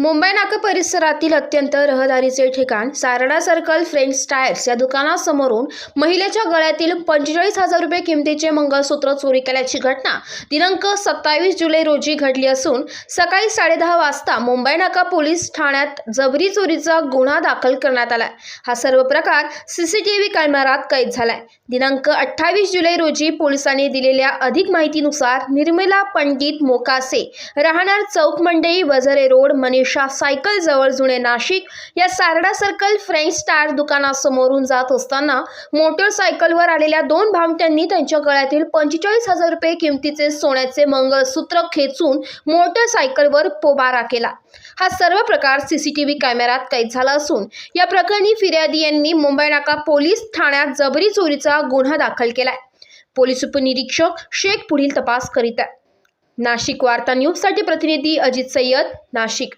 मुंबई नाका परिसरातील अत्यंत रहदारीचे ठिकाण सारडा सर्कल फ्रेंड्स टायर्स या दुकानासमोरून महिलेच्या गळ्यातील पंचेचाळीस हजार रुपये किमतीचे मंगळसूत्र चोरी केल्याची घटना दिनांक सत्तावीस जुलै रोजी घडली असून सकाळी साडेदहा वाजता मुंबई नाका पोलीस ठाण्यात जबरी चोरीचा गुन्हा दाखल करण्यात आलाय. हा सर्व प्रकार सीसीटीव्ही कॅमेऱ्यात कैद झालाय. दिनांक अठ्ठावीस जुलै रोजी पोलिसांनी दिलेल्या अधिक माहितीनुसार निर्मला पंडित मोकासे राहणार चौक मंडई वझरे रोड मनीष सायकल जवळ जुने नाशिक या सारडा सर्कल फ्रेंच टायर दुकानासमोरून जात असताना मोटरसायकलवर आलेल्या दोन भामट्यांनी त्यांच्या गळ्यातील पंचेचाळीस हजार रुपये किमतीचे सोन्याचे मंगळसूत्र खेचून मोटरसायकलवर पोबारा केला. हा सर्व प्रकार सीसीटीव्ही कॅमेऱ्यात कैद झाला असून या प्रकरणी फिर्यादी यांनी मुंबई नाका पोलीस ठाण्यात जबरी चोरीचा गुन्हा दाखल केलाय. पोलीस उपनिरीक्षक शेख पुढील तपास करीत आहे नाशिक वार्ता न्यूजसाठी प्रतिनिधी अजित सय्यद नाशिक.